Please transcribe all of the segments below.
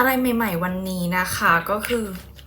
อะไรใหม่ๆวันนี้นะคะก็คือ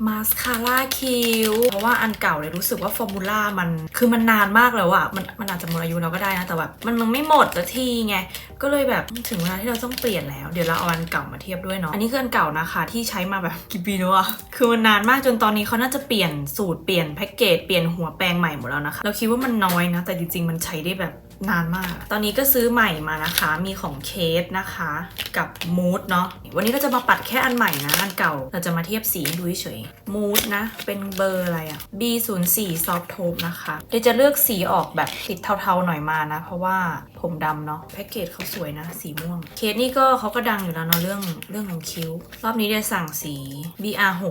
มาสคาร่าคิ้วเพราะว่าอันเก่าเลยรู้สึกว่าฟอร์มูล่ามันคือมันนานมากแล้วอะมันมันอาจจะหมดอายุเราก็ได้นะ แต่แบบมันมันไม่หมดสักทีไง ก็เลยแบบถึงเวลาที่เราต้องเปลี่ยนแล้ว เดี๋ยวเราเอาอันเก่ามาเทียบด้วยเนาะอันนี้คืออันเก่านะคะ ที่ใช้มาแบบกี่ปีแล้วอะคือมันนานมากจนตอนนี้เขาน่าจะเปลี่ยนสูตรเปลี่ยนแพ็กเกจเปลี่ยนหัวแปรงใหม่หมดแล้วนะคะ เราคิดว่ามันน้อยนะ แต่จริงๆมันใช้ได้แบบนานมาก ตอนนี้ก็ซื้อใหม่มานะคะ มีของเคสนะคะ กับมูดเนาะ วันนี้เราจะมาปัดแค่อันใหม่นะ อันเก่า เราจะมาเทียบสีให้ดูเฉยมูดนะ เป็นเบอร์อะไรอะ B04 Soft Taupe นะคะ เดี๋ยวจะเลือกสีออกแบบติดเทาๆหน่อยมานะ เพราะว่าผมดำเนาะ แพ็กเกจเขาสวยนะ สีม่วง เคสนี่ก็เขาก็ดังอยู่แล้วเนาะเรื่องเรื่องของคิ้ว รอบนี้เดี๋ยวสั่งสี BR6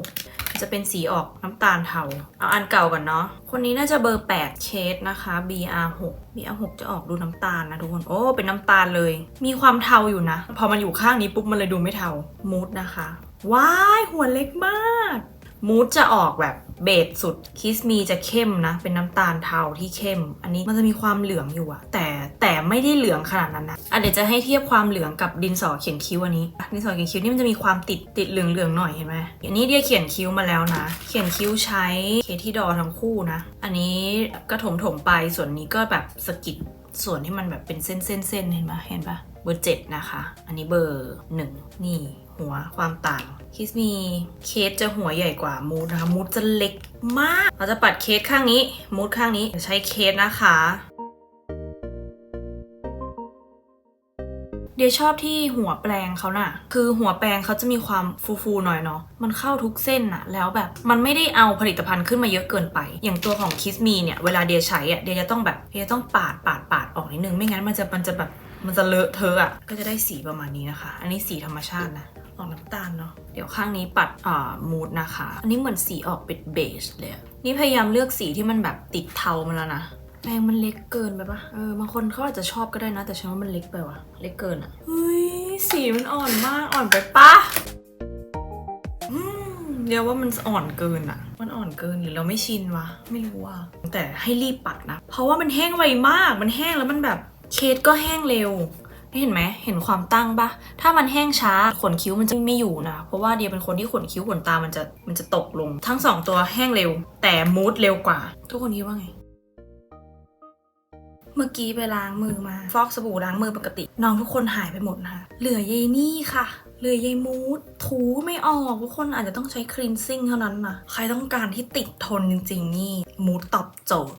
จะเป็นสีออกน้ำตาลเทา เอาอันเก่าก่อนเนาะ คนนี้น่าจะเบอร์ 8เคสนะคะ BR6 BR6 จะออกดูน้ำตาลนะทุกคน โอ้ เป็นน้ำตาลเลย มีความเทาอยู่นะ พอมันอยู่ข้างนี้ปุ๊บมันเลยดูไม่เทา มูดนะคะ ว้าย หัวเล็กมาก มูดจะออกแบบเบสสุด คิสมีจะเข้มนะ เป็นน้ำตาลเทาที่เข้ม อันนี้มันจะมีความเหลืองอยู่อะแต่ แต่ไม่ได้เหลืองขนาดนั้นนะอะเดี๋ยวจะให้เทียบความเหลืองกับดินสอเขียนคิ้วอันนี้ ดินสอเขียนคิ้วนี่มันจะมีความติดติดเหลืองเหลืองๆหน่อยเห็นไหมอันนี้เดียเขียนคิ้วมาแล้วนะ เขียนคิ้วใช้เคที่ดอทั้งคู่นะ อันนี้ก็ถมถมๆไปส่วนนี้ก็แบบสกิดส่วนที่มันแบบเป็นเส้นเส้นเส้นๆเห็นปะเห็นปะเบอร์เจ็ดนะคะ อันนี้เบอร์หนึ่งนี่หัวความต่างคิสมีเคสจะหัวใหญ่กว่ามูดนะคะมูดจะเล็กมาก เราจะปัดเคสข้างนี้มูดข้างนี้ใช้เคสนะคะ ดียชอบที่หัวแปลงเขาน่ะ คือหัวแปลงเขาจะมีความฟูๆหน่อยเนาะ มันเข้าทุกเส้นน่ะ แล้วแบบมันไม่ได้เอาผลิตภัณฑ์ขึ้นมาเยอะเกินไป อย่างตัวของคิสมีเนี่ย เวลาเดียใช้อะเดียจะต้องแบบ เดียต้องปาดปาดปาดออกนิดนึง ไม่งั้นมันจะมันจะแบบ มันจะเลอะเทอะอะก็จะได้สีประมาณนี้นะคะ อันนี้สีธรรมชาตินะออกน้ำตาลเนาะ เดี๋ยวข้างนี้ปัดอ่ามูดนะคะ อันนี้เหมือนสีออกเป็นเบจเลย นี่พยายามเลือกสีที่มันแบบติดเทามาแล้วนะ แปรงมันเล็กเกินไปปะเออบางคนเขาอาจจะชอบก็ได้นะ แต่ฉันว่ามันเล็กไปว่ะ เล็กเกินอะเฮ้ย สีมันอ่อนมาก อ่อนไปปะอืมเรียกว่ามันอ่อนเกินอะมันอ่อนเกินหรือเราไม่ชินวะ ไม่รู้ว่า แต่ให้รีบปัดนะ เพราะว่ามันแห้งไวมาก มันแห้งแล้วมันแบบเคสก็แห้งเร็วเห็นไหม เห็นความตั้งปะ ถ้ามันแห้งช้าขนคิ้วมันจะไม่อยู่นะ เพราะว่าเดียเป็นคนที่ขนคิ้วขนตามันจะมันจะตกลง ทั้งสองตัวแห้งเร็ว แต่มูดเร็วกว่า ทุกคนคิดว่าไง เมื่อกี้ไปล้างมือมาฟอกสบู่ล้างมือปกติ น้องทุกคนหายไปหมดนะคะเหลือยายนี่ค่ะ เหลือยายมูดถูไม่ออกทุกคนอาจจะต้องใช้คลีนซิ่งเท่านั้นนะใครต้องการที่ติดทนจริง ๆ นี่มูดตอบโจทย์